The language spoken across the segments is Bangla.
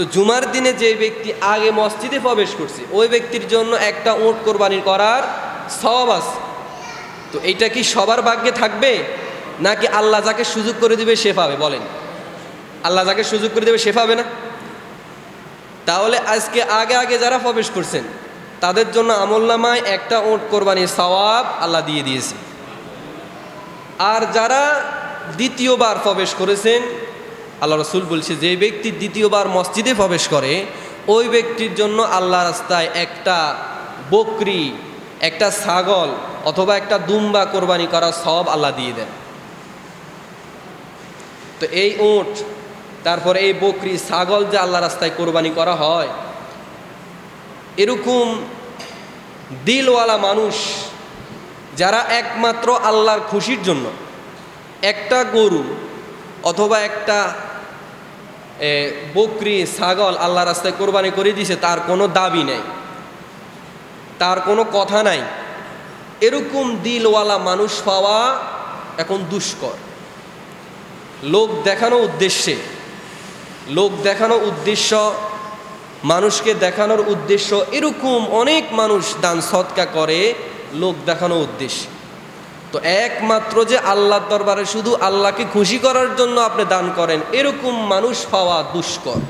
তো জুমার দিনে যে ব্যক্তি আগে মসজিদে প্রবেশ করছে, ওই ব্যক্তির জন্য একটা ওট কোরবানি করার সওয়াব আছে। তো এইটা কি সবার ভাগ্যে থাকবে? নাকি আল্লাহ যাকে সুযোগ করে দিবে সে পাবে? বলেন। আল্লাহ যাকে সুযোগ করে দেবে সে পাবে না? তাহলে আজকে আগে আগে যারা প্রবেশ করছেন, তাদের জন্য আমলনামায় একটা ওট কোরবানির সওয়াব আল্লাহ দিয়ে দিয়েছে। আর যারা দ্বিতীয়বার প্রবেশ করেছেন আল্লাহ রসুল বলছে, যে ব্যক্তি দ্বিতীয়বার মসজিদে প্রবেশ করে, ওই ব্যক্তির জন্য আল্লাহ রাস্তায় একটা বকরি, একটা ছাগল অথবা একটা দুম্বা কোরবানি করা সব আল্লাহ দিয়ে দেন। তো এই উট, তারপর এই বকরি, ছাগল যে আল্লাহ রাস্তায় কোরবানি করা হয়, এরকম দিলওয়ালা মানুষ যারা একমাত্র আল্লাহর খুশির জন্য, একটা গরু অথবা একটা বকরি, ছাগল আল্লাহ রাস্তায় কোরবানি করে দিছে, তার কোনো দাবি নেই। তার কোনো কথা নাই। এরকম দিলওয়ালা মানুষ পাওয়া এখন দুষ্কর। লোক দেখানো উদ্দেশ্যে, লোক দেখানো উদ্দেশ্য, মানুষকে দেখানোর উদ্দেশ্য, এরকম অনেক মানুষ দান সৎকা করে, লোক দেখানো উদ্দেশ্যে। তো একমাত্র যে আল্লাহর দরবারে শুধু আল্লাহকে খুশি করার জন্য আপনি দান করেন, এরকম মানুষ পাওয়া দুষ্কর।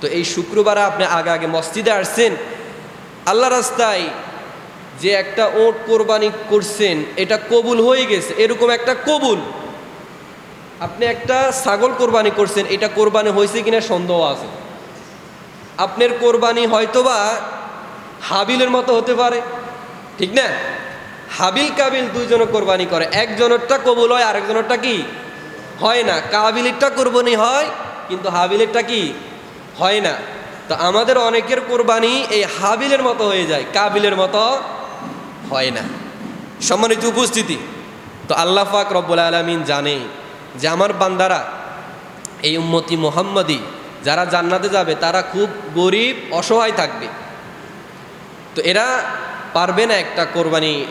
তো এই শুক্রবারে আপনি আগে আগে মসজিদে আসছেন, আল্লাহ রাস্তায় যে একটা ওট কোরবানি করছেন, এটা কবুল হয়ে গেছে, এরকম একটা কবুল। আপনি একটা ছাগল কোরবানি করছেন, এটা কোরবানি হয়েছে কিনা সন্দেহ আছে। আপনার কোরবানি হয়তোবা হাবিলের মতো হতে পারে, ঠিক না? হাবিল কাবিল দুইজনে কোরবানি করে। একজনেরটা কবুল হয়, আরেকজনেরটা কি? হয় না। কাবিলেরটা কোরবানি হয়, কিন্তু হাবিলেরটা কি? হয় না। তো আমাদের অনেকের কোরবানি এই হাবিলের মতো হয়ে যায়, কাবিলের মতো হয় না। সম্মানিত উপস্থিতি, তো আল্লাহ পাক রব্বুল আলমিন জানে যে আমার বান্দারা, এই উম্মতি মোহাম্মদী, যারা জান্নাতে যাবে, তারা খুব গরিব, অসহায় থাকবে। তো এরা পারবে না একটা কোরবানি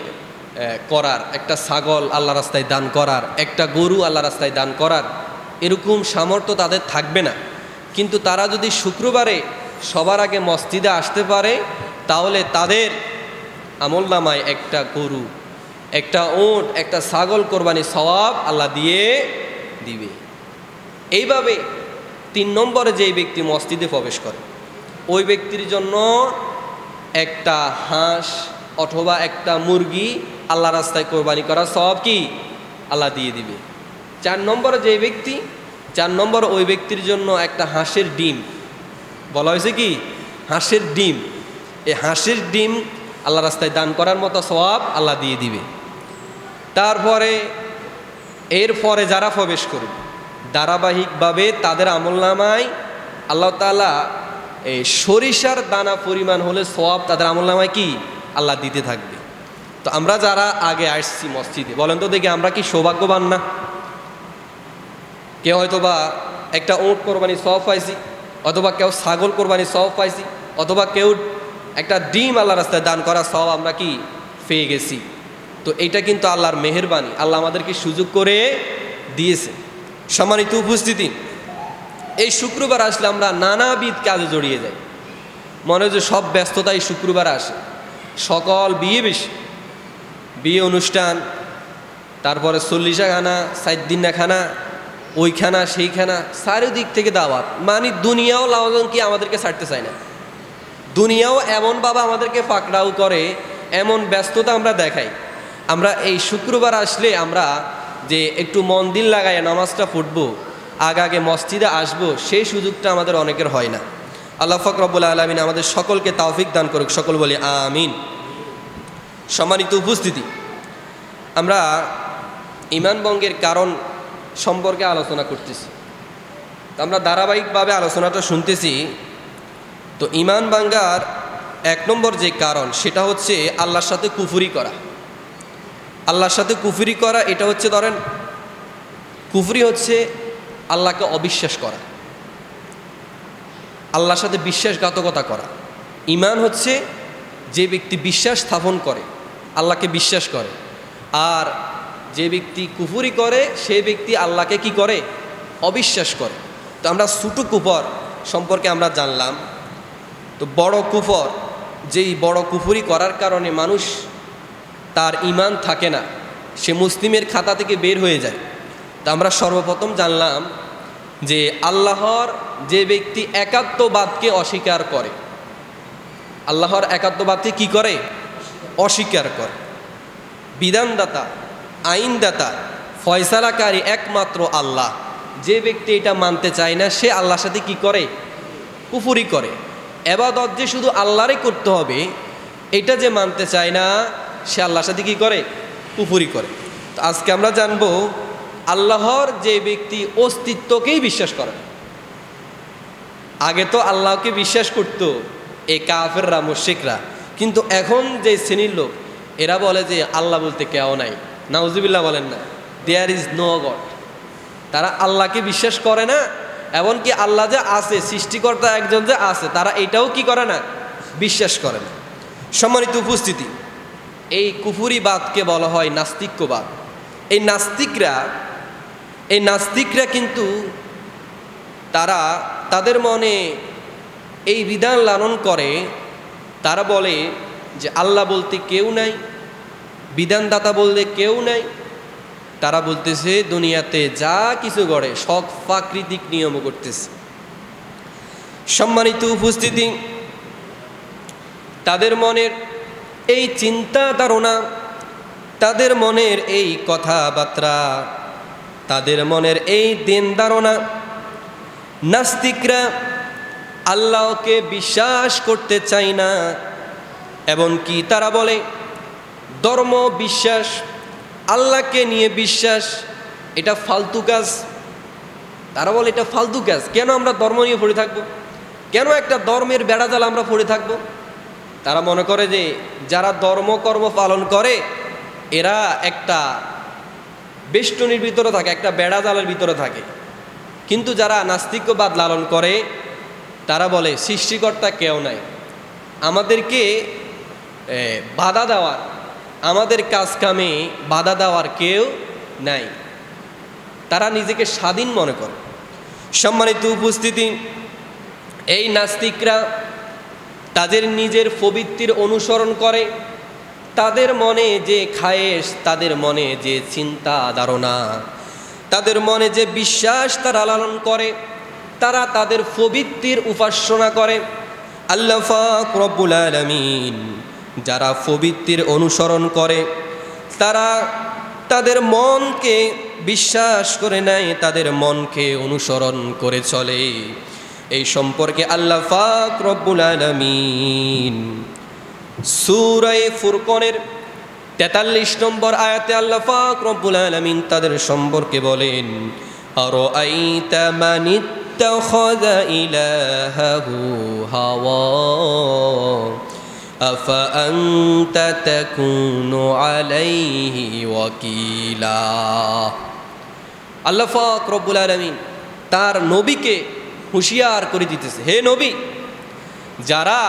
করার, একটা ছাগল আল্লাহ রাস্তায় দান করার, একটা গরু আল্লাহ রাস্তায় দান করার, এরকম সামর্থ্য তাদের থাকবে না। কিন্তু তারা যদি শুক্রবারে সবার আগে মসজিদে আসতে পারে, তাহলে তাদের আমল নামায় একটা গরু, একটা ওট একটা ছাগল কোরবানি সওয়াব আল্লাহ দিয়ে দিবে। এইভাবে তিন নম্বরে যেই ব্যক্তি মসজিদে প্রবেশ করে, ওই ব্যক্তির জন্য একটা হাঁস অথবা একটা মুরগি আল্লাহ রাস্তায় কোরবানি করা সব কি? আল্লাহ দিয়ে দিবে। চার নম্বর যে ব্যক্তি, চার নম্বর ওই ব্যক্তির জন্য একটা হাঁসের ডিম। বলা হয়েছে কি? হাঁসের ডিম। এই হাঁসের ডিম আল্লাহ রাস্তায় দান করার মতো সব আল্লাহ দিয়ে দিবে। তারপরে এর পরে যারা প্রবেশ করবে, ধারাবাহিকভাবে তাদের আমলনামায় আল্লাহ তালা এই সরিষার দানা পরিমাণ হলে সব তাদের আমলনামায় কি? আল্লাহ দিতে থাকবে। তো আমরা যারা আগে আসছি মসজিদে, বলেন তো দেখি আমরা কি সৌভাগ্যবান না? কেউ হয়তো বা একটা ওট কোরবানি সব পাইছি, অথবা কেউ ছাগল কোরবানি সব পাইছি, অথবা কেউ একটা ডিম আল্লাহ রাস্তায় দান করা সব আমরা কি পেয়ে গেছি। তো এটা কিন্তু আল্লাহর মেহেরবানি, আল্লাহ আমাদেরকে সুযোগ করে দিয়েছে। সম্মানিত উপস্থিতি, এই শুক্রবার আসলে আমরা নানাবিধ কাজে জড়িয়ে যাই। মনে হয় যে সব ব্যস্ততাই শুক্রবার আসে। সকল বিয়ে বেশি। বিয়ে অনুষ্ঠান, তারপরে চল্লিশা খানা সাত দিনা খানা, ওইখানা, সেইখানা, চারিদিক থেকে দাওয়াত। মানে দুনিয়াও কি আমাদেরকে ছাড়তে চায় না। দুনিয়াও এমন বাবা আমাদেরকে পাকড়াও করে, এমন ব্যস্ততা আমরা দেখাই। আমরা এই শুক্রবার আসলে আমরা যে একটু মন দিল লাগাই নামাজটা আগে আগে মসজিদে আসব, সেই সুযোগটা আমাদের অনেকের হয় না। আল্লাহ ফকরবুল আলমিন আমাদের সকলকে তাওফিক দান করুক। সকল বলি আমিন। সম্মানিত উপস্থিতি, আমরা ইমান বঙ্গের কারণ সম্পর্কে আলোচনা করতেছি। তো আমরা ধারাবাহিকভাবে আলোচনাটা শুনতেছি। তো ইমান বাঙ্গার এক নম্বর যে কারণ, সেটা হচ্ছে আল্লাহর সাথে কুফুরি করা। আল্লাহর সাথে কুফুরি করা, এটা হচ্ছে ধরেন, কুফুরি হচ্ছে আল্লাহকে অবিশ্বাস করা। আল্লাহর সাথে বিশ্বাসঘাতকতা করা। ইমান হচ্ছে যে ব্যক্তি বিশ্বাস স্থাপন করে, আল্লাহকে বিশ্বাস করে। আর যে ব্যক্তি কুফুরি করে, সে ব্যক্তি আল্লাহকে কি করে? অবিশ্বাস করে। তো আমরা ছোটো কুপর সম্পর্কে আমরা জানলাম। তো বড় কুফর, যেই বড় কুফুরি করার কারণে মানুষ তার ইমান থাকে না, সে মুসলিমের খাতা থেকে বের হয়ে যায়। তা আমরা সর্বপ্রথম জানলাম যে আল্লাহর যে ব্যক্তি একাত্মবাদকে অস্বীকার করে, আল্লাহর একাত্মবাদকে কি করে? অস্বীকার করে। বিধানদাতা, আইনদাতা, ফয়সালাকারী একমাত্র আল্লাহ। যে ব্যক্তি এটা মানতে চায় না, সে আল্লাহর সাথে কি করে? কুফুরি করে। এবাদত যে শুধু আল্লাহরই করতে হবে, এটা যে মানতে চায় না, সে আল্লাহর সাথে কি করে? কুফুরি করে। তো আজকে আমরা জানব আল্লাহর যে ব্যক্তি অস্তিত্বকেই বিশ্বাস করে। আগে তো আল্লাহকে বিশ্বাস করতো এই কাফেররা মুশিকরা কিন্তু এখন যে শ্রেণির লোক, এরা বলে যে আল্লাহ বলতে কেউ নাই। নাউজুবিল্লাহ বলেন না। দেয়ার ইজ নো গড তারা আল্লাহকে বিশ্বাস করে না, এমনকি আল্লাহ যে আছে, সৃষ্টিকর্তা একজন যে আছে, তারা এটাও কি করে না? বিশ্বাস করে না। সম্মানিত উপস্থিতি, এই কুফুরিবাদকে বলা হয় নাস্তিক্যবাদ। এই নাস্তিকরা এই নাস্তিকরা কিন্তু তারা তাদের মনে এই বিধান লালন করে, তারা বলে যে আল্লাহ বলতে কেউ নাই, বিধানদাতা বলতে কেউ নাই। তারা বলতেছে, দুনিয়াতে যা কিছু গড়ে, সব প্রাকৃতিক নিয়ম করতেছে। সম্মানিত উপস্থিতি, তাদের মনের এই চিন্তা ধারণা তাদের মনের এই কথাবার্তা তাদের মনের এই দিন ধারণা। নাস্তিকরা আল্লাহকে বিশ্বাস করতে চায় না এবং কি তারা বলে, ধর্ম বিশ্বাস, আল্লাহকে নিয়ে বিশ্বাস, এটা ফালতু কাজ। তারা বলে, এটা ফালতু কাজ। কেন আমরা ধর্ম নিয়ে পড়ে থাকব? কেন একটা ধর্মের বেড়াজাল আমরা পড়ে থাকব? তারা মনে করে যে, যারা ধর্ম কর্ম পালন করে, এরা একটা বেষ্টনীর ভিতরে থাকে, একটা বেড়াজালের ভিতরে থাকে। কিন্তু যারা নাস্তিক্যবাদ লালন করে, তারা বলে, সৃষ্টিকর্তা কেউ নাই। আমাদেরকে বাধা দেওয়ার, আমাদের কাজ কামে বাধা দেওয়ার কেউ নাই। তারা নিজেকে স্বাধীন মনে করে। সম্মানিত উপস্থিতি, এই নাস্তিকরা তাদের নিজের প্রবৃত্তির অনুসরণ করে তাদের মনে যে খায়েশ, তাদের মনে যে চিন্তা ধারণা, তাদের মনে যে বিশ্বাস তারা লালন করে, তারা তাদের প্রবৃত্তির উপাসনা করে। আল্লাহ রব্বুল আলমিন যারা প্রবৃত্তির অনুসরণ করে, তারা তাদের মনকে বিশ্বাস করে নেয়, তাদের মনকে অনুসরণ করে চলে। এই সম্পর্কে আল্লাহ ফাক রব্বুল আলমিন সুরাই ফুরকনের তেতাল্লিশ নম্বর আয়াতে আল্লাহ ফাক রব্বুল আলমিন তাদের সম্পর্কে বলেন আরো আইতা মানিত্তাখায ইলাহাহু হাওয়া أفأنت تكون عليه وكيلا আল্লাহ ফাক রব্বুল আলমিন তার নবীকে হুঁশিয়ার করে দিতেছে হে নবী যারা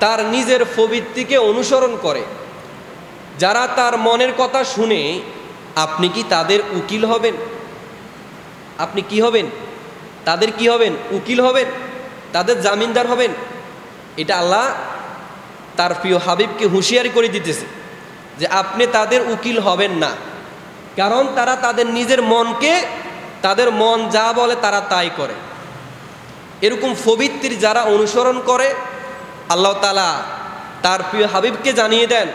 তার নিজের প্রবৃত্তিকে অনুসরণ করে। যারা তার মনের কথা শুনে, আপনি কি তাদের উকিল হবেন? আপনি কি হবেন? তাদের কি হবেন? উকিল হবেন? তাদের জামিনদার হবেন? এটা আল্লাহ তার প্রিয় হাবিবকে হুঁশিয়ারি করে দিতেছে যে, আপনি তাদের উকিল হবেন না। কারণ তারা তাদের নিজের মনকে, তাদের মন যা বলে তারা তাই করে। এরকম ফবিত্তির যারা অনুসরণ করে আল্লাহ তালা তার প্রিয় হাবিবকে জানিয়ে দেন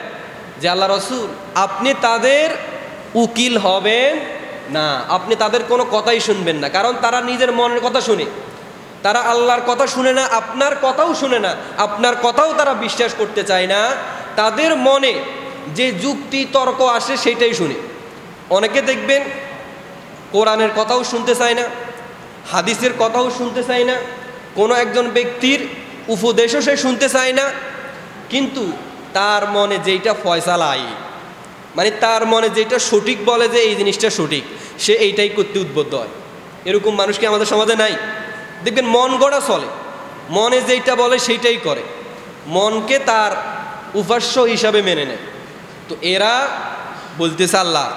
যে আল্লাহ রসুল, আপনি তাদের উকিল হবেন না। আপনি তাদের কোনো কথাই শুনবেন না। কারণ তারা নিজের মনের কথা শুনে। তারা আল্লাহর কথা শুনে না, আপনার কথাও শুনে না, আপনার কথাও তারা বিশ্বাস করতে চায় না। তাদের মনে যে যুক্তি, তর্ক আসে সেটাই শুনে। অনেকে দেখবেন কোরআনের কথাও শুনতে চায় না, হাদিসের কথাও শুনতে চায় না। কোনো একজন ব্যক্তির উপদেশও সে শুনতে চায় না, কিন্তু তার মনে যেইটা ফয়সালা আই মানে তার মনে যেটা সঠিক বলে যে এই জিনিসটা সঠিক, সে এইটাই করতে উদ্বুদ্ধ হয়। এরকম মানুষ কি আমাদের সমাজে নাই? দেখবেন মন গড়া চলে, মনে যেইটা বলে সেইটাই করে, মনকে তার উপাস্য হিসাবে মেনে নেয়। তো এরা বলতেছে আল্লাহ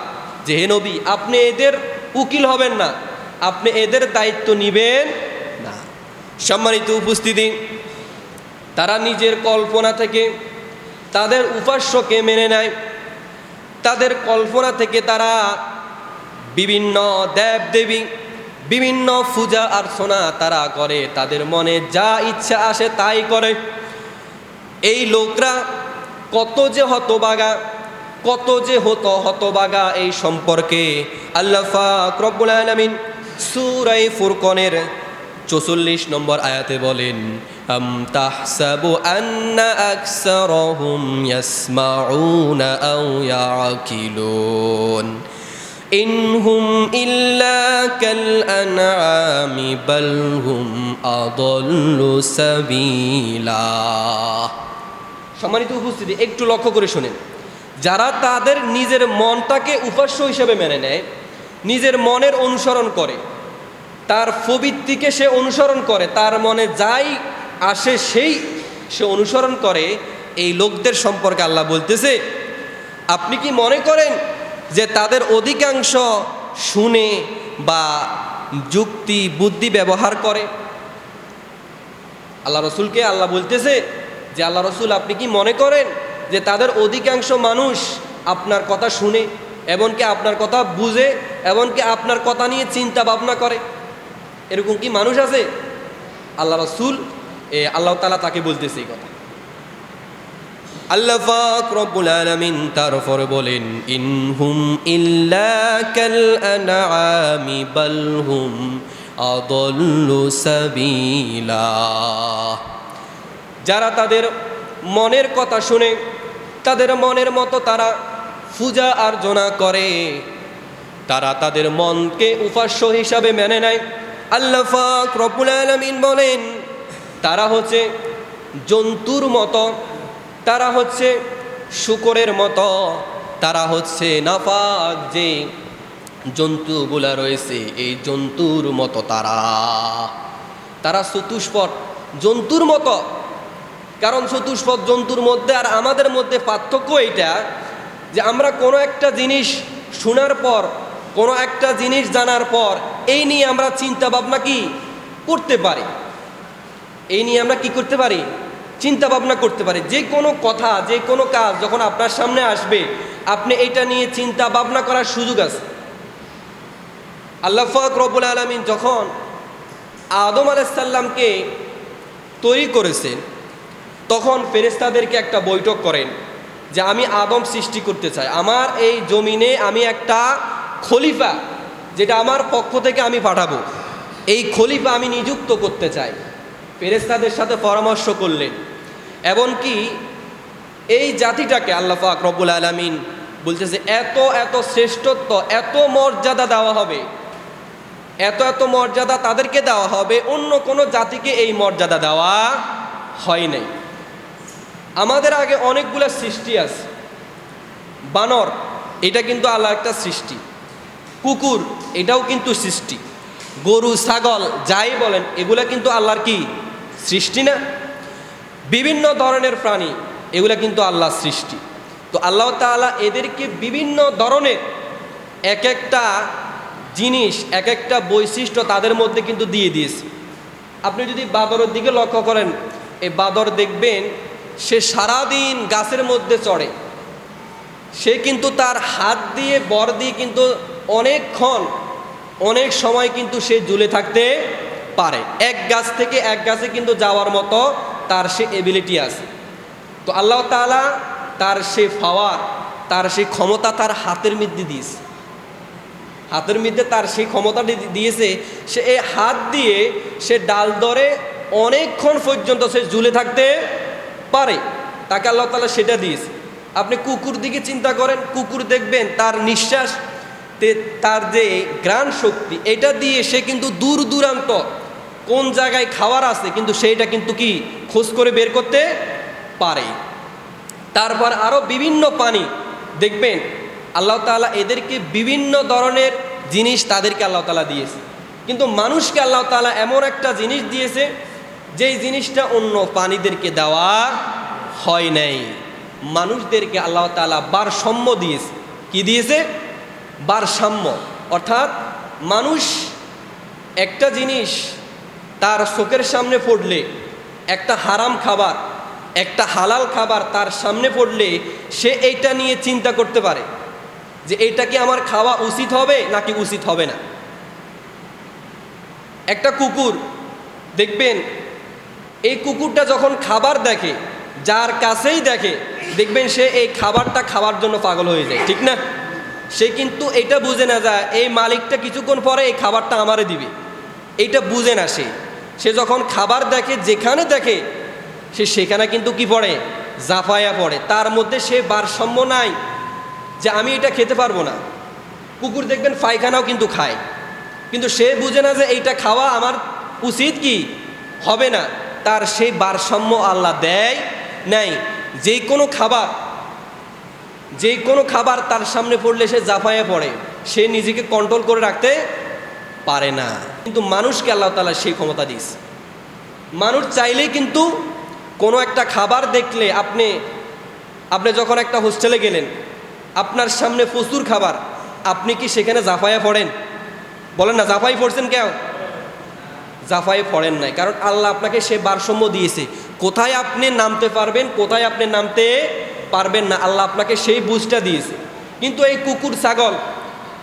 যে, হে নবী, আপনি এদের উকিল হবেন না, আপনি এদের দায়িত্ব নিবেন না। সম্মানিত উপস্থিতি তারা নিজের কল্পনা থেকে, তাদের উপাস্যকে মেনে নেয়। তাদের কল্পনা থেকে তারা বিভিন্ন দেব দেবী বিভিন্ন পূজা অর্চনা তারা করে। তাদের মনে যা ইচ্ছা আসে তাই করে। এই লোকরা কত যে হতবাগা, কত যে হত হতবাগা এই সম্পর্কে আল্লাহ ফাক রব্বুল আলামিন সূরায়ে ফুরকনের চৌচল্লিশ নম্বর আয়াতে বলেন আম তাহসাবু আন্না আকসারহুম ইয়াসমাউনা আও ইয়াকিলুন ইনহুম ইল্লা কাল আনআমি বাল হুম আদাল্লু সাবিলা সম্মানিত উপস্থিতি, একটু লক্ষ্য করে শোনেন। যারা তাদের নিজের মনটাকে উপাস্য হিসেবে মেনে নেয়, নিজের মনের অনুসরণ করে, তার প্রবৃত্তিকে সে অনুসরণ করে, তার মনে যাই আসে সেই, সে অনুসরণ করে এই লোকদের সম্পর্কে আল্লাহ বলতেছে, আপনি কি মনে করেন যে তাদের অধিকাংশ শুনে বা যুক্তি, বুদ্ধি ব্যবহার করে? আল্লাহ রসুলকে আল্লাহ বলতেছে যে আল্লাহ রসুল, আপনি কি মনে করেন যে তাদের অধিকাংশ মানুষ আপনার কথা শুনে, এমনকি আপনার কথা বুঝে, এমনকি আপনার কথা নিয়ে চিন্তা ভাবনা করে? এরকম কি মানুষ আছে? আল্লাহ রসুল আল্লাহ তালা তাকে বলতেছে এই কথা। আল্লাহ পাক রব্বুল আলামিন তারপরে বলেন ইনহুম ইল্লা কাল আনআমি বাল হুম আদাল্লু সাবিলা। যারা তাদের মনের কথা শুনে, তাদের মনের মতো তারা পূজা আর্জনা করে, তারা তাদের মনকে উপাস্য হিসাবে মেনে নেয়। আল্লাহ পাক রব্বুল আলামিন বলেন তারা হচ্ছে জন্তুর মতো, তারা হচ্ছে শুকরের মতো, তারা হচ্ছে নাফাক যে জন্তুগুলা রয়েছে, এই জন্তুর মতো তারা। তারা চতুষ্পদ, জন্তুর মতো। কারণ চতুষ্পদ জন্তুর মধ্যে আর আমাদের মধ্যে পার্থক্য এইটা যে আমরা কোনো একটা জিনিস শোনার পর, কোনো একটা জিনিস জানার পর, এই নিয়ে আমরা চিন্তা ভাবনা কি করতে পারি? এই নিয়ে আমরা কি করতে পারি? চিন্তা ভাবনা করতে পারি। যে কোনো কথা, যে কোনো কাজ যখন আপনার সামনে আসবে, আপনি এটা নিয়ে চিন্তা ভাবনা করার সুযোগ আছে। আল্লাহ ফাক রবুল আলমিন যখন আদম আলাইসাল্লামকে তৈরি করেছেন, তখন ফেরেস্তাদেরকে একটা বৈঠক করেন যে আমি আদম সৃষ্টি করতে চাই। আমার এই জমিনে আমি একটা খলিফা, যেটা আমার পক্ষ থেকে আমি পাঠাবো। এই খলিফা আমি নিযুক্ত করতে চাই। ফেরেস্তাদের সাথে পরামর্শ করলেন। এমনকি এই জাতিটাকে আল্লাহ পাক রব্বুল আলমিন বলতেছে, এত এত শ্রেষ্ঠত্ব, এত মর্যাদা দেওয়া হবে। এত এত মর্যাদা তাদেরকে দেওয়া হবে, অন্য কোনো জাতিকে এই মর্যাদা দেওয়া হয় নাই। আমাদের আগে অনেকগুলো সৃষ্টি আছে। বানর, এটা কিন্তু আল্লাহ একটা সৃষ্টি। কুকুর, এটাও কিন্তু সৃষ্টি। গরু, ছাগল, যাই বলেন, এগুলা কিন্তু আল্লাহর কি? সৃষ্টি না? বিভিন্ন ধরনের প্রাণী, এগুলা কিন্তু আল্লাহর সৃষ্টি। তো আল্লাহ তাআলা এদেরকে বিভিন্ন ধরনের এক একটা জিনিস এক একটা বৈশিষ্ট্য তাদের মধ্যে কিন্তু দিয়ে দিয়েছে। আপনি যদি বাদরের দিকে লক্ষ্য করেন, এই বাদর দেখবেন, সে সারাদিন গাছের মধ্যে চড়ে। সে কিন্তু তার হাত দিয়ে, বর দিয়ে কিন্তু অনেকক্ষণ, অনেক সময় কিন্তু সে ঝুলে থাকতে পারে। এক গাছ থেকে এক গাছে কিন্তু যাওয়ার মতো তার সে এবিলিটি আছে। তো আল্লাহ তাআলা তার সে পাওয়ার তার সেই ক্ষমতা তার হাতের মধ্যে দিয়েছে। হাতের মধ্যে তার সেই ক্ষমতাটি দিয়েছে, সে এই হাত দিয়ে সে ডাল ধরে অনেকক্ষণ পর্যন্ত সে ঝুলে থাকতে পারে। তাকে আল্লাহ তালা সেটা দিয়েছে। আপনি কুকুর দিকে চিন্তা করেন, কুকুর দেখবেন তার নিঃশ্বাস তার যে গ্রাণ শক্তি, এটা দিয়ে সে কিন্তু দূর দূরান্ত কোন জায়গায় খাওয়ার আছে, কিন্তু সেইটা কিন্তু কি খোঁজ করে বের করতে পারে। তারপর আরও বিভিন্ন পানি, দেখবেন আল্লাহ তাআলা এদেরকে বিভিন্ন ধরনের জিনিস তাদেরকে আল্লাহ তালা দিয়েছে। কিন্তু মানুষকে আল্লাহ তাআলা এমন একটা জিনিস দিয়েছে, যেই জিনিসটা অন্য প্রাণীদেরকে দেওয়া হয় নাই। মানুষদেরকে আল্লাহ তাআলা ভারসাম্য দিয়েছে। কি দিয়েছে? ভারসাম্য। অর্থাৎ মানুষ একটা জিনিস তার চোখের সামনে পড়লে একটা হারাম খাবার, একটা হালাল খাবার তার সামনে পড়লে সে এইটা নিয়ে চিন্তা করতে পারে যে এটা কি আমার খাওয়া উচিত হবে নাকি উচিত হবে না। একটা কুকুর, দেখবেন, এই কুকুরটা যখন খাবার দেখে, যার কাছেই দেখে, দেখবেন সে এই খাবারটা খাওয়ার জন্য পাগল হয়ে যায়, ঠিক না? সে কিন্তু এটা বুঝে না যায় এই মালিকটা কিছুক্ষণ পরে এই খাবারটা আমারে দিবে। এইটা বুঝে না সে। সে যখন খাবার দেখে, যেখানে দেখে, সে সেখানে কিন্তু কি পড়ে? জাফায়া পড়ে। তার মধ্যে সে ভারসাম্য নাই যে আমি এটা খেতে পারব না। কুকুর দেখবেন পায়খানাও কিন্তু খায়। কিন্তু সে বুঝে না যে এইটা খাওয়া আমার উচিত কি? হবে না। তার সেই ভারসাম্য আল্লাহ দেয় নাই। যে কোনো খাবার যে কোনো খাবার তার সামনে পড়লে সে জাফায়ে পড়ে। সে নিজেকে কন্ট্রোল করে রাখতে পারে না। কিন্তু মানুষকে আল্লাহ তালা সেই ক্ষমতা দিস মানুষ চাইলেই কিন্তু কোনো একটা খাবার দেখলে আপনি আপনি যখন একটা হোস্টেলে গেলেন, আপনার সামনে প্রচুর খাবার, আপনি কি সেখানে জাফায়া পড়েন? বলেন না জাফাই পড়ছেন কেউ? জাফাই পড়েন নাই। কারণ আল্লাহ আপনাকে সে ভারসাম্য দিয়েছে। কোথায় আপনি নামতে পারবেন, কোথায় আপনি নামতে পারবেন না, আল্লাহ আপনাকে সেই বুঝটা দিয়েছে। কিন্তু এই কুকুর, ছাগল,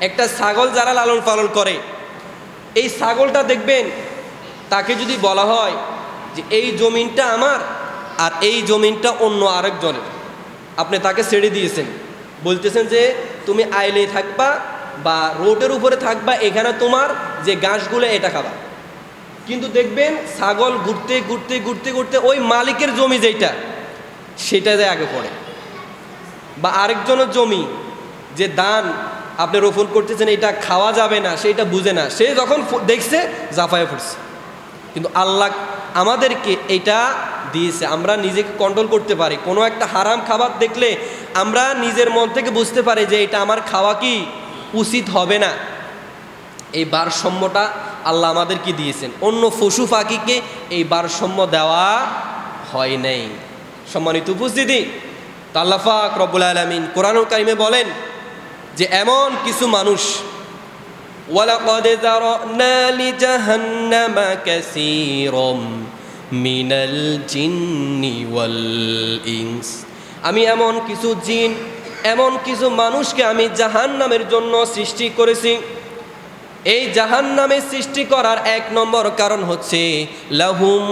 একটা ছাগল যারা লালন পালন করে এই ছাগলটা দেখবেন, তাকে যদি বলা হয় যে এই জমিনটা আমার আর এই জমিনটা অন্য আরেকজনের। আপনি তাকে ছেড়ে দিয়েছেন। বলতেছেন যে তুমি আইলেই থাকবা বা রোডের উপরে থাকবা, এখানে তোমার যে ঘাসগুলো, এটা খাবা। কিন্তু দেখবেন ছাগল ঘুরতে ঘুরতে ঘুরতে ঘুরতে ওই মালিকের জমি যেটা সেটাতে আগে পড়ে। বা আরেকজনের জমি যে দান আপনি রোপণ করতেছেন এটা খাওয়া যাবে না সেটা বুঝে না। সে যখন দেখছে, জাফায় পড়ছে কিন্তু আল্লাহ আমাদেরকে এটা দিয়েছে, আমরা নিজেকে কন্ট্রোল করতে পারি। কোনো একটা হারাম খাবার দেখলে আমরা নিজের মন থেকে বুঝতে পারি যে এটা আমার খাওয়া কি উচিত হবে না। এই ভারসাম্যটা আল্লাহ আমাদেরকে দিয়েছেন। অন্য পশু পাখিকে এই ভারসাম্য দেওয়া হয় নাই। সম্মানিত উপস্থিতি, তো আল্লাহ পাক রব্বুল আলমিন কোরআনুল কারিমে বলেন যে এমন কিছু মানুষ আমি এমন কিছু জিন, এমন কিছু মানুষকে আমি জাহান্নামের জন্য সৃষ্টি করেছি। এই জাহান নামে সৃষ্টি করার এক নম্বর কারণ হচ্ছে, লাহুম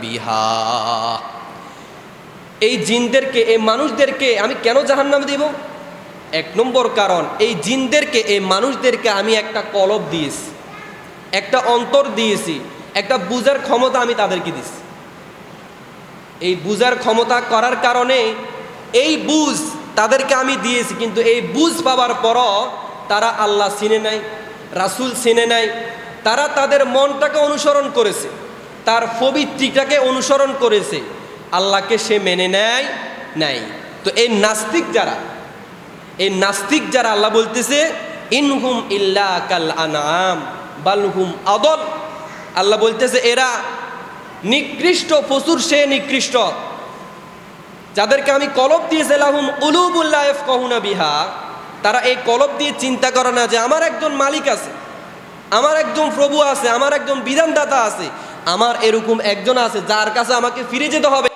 বিহা। এই জিনদেরকে, এই মানুষদেরকে আমি কেন জাহান নামে দিব? এক নম্বর কারণ, এই জিনদেরকে, এই মানুষদেরকে আমি একটা কলব দিয়েছি, একটা অন্তর দিয়েছি, একটা বুঝার ক্ষমতা আমি তাদেরকে দিছি। এই বুঝার ক্ষমতা করার কারণে এই বুঝ তাদেরকে আমি দিয়েছি, কিন্তু এই বুঝ পাওয়ার পরও তারা আল্লাহ চিনে নাই, রাসুল চিনে নাই, তারা তাদের মনটাকে অনুসরণ করেছে, তার পবিত্রিটাকে অনুসরণ করেছে আল্লাহকে সে মেনে নেয় নাই। তো এই নাস্তিক যারা, এই নাস্তিক যারা আল্লাহ বলতেছে, ইনহুম ইল্লা কাল আনাম বালহুম আদল। আল্লাহ বলতেছে, এরা নিকৃষ্ট পশুর সে নিকৃষ্ট। যাদেরকে আমি কলব দিয়েছে, লাহুম উলুবুল্লাহ কহুনা বিহা। তারা এই কলব দিয়ে চিন্তা করে না যে, আমার একজন মালিক আছে, আমার একজন প্রভু আছে, আমার একজন বিধানদাতা আছে, আমার এরকম একজন আছে যার কাছে আমাকে ফিরে যেতে হবে।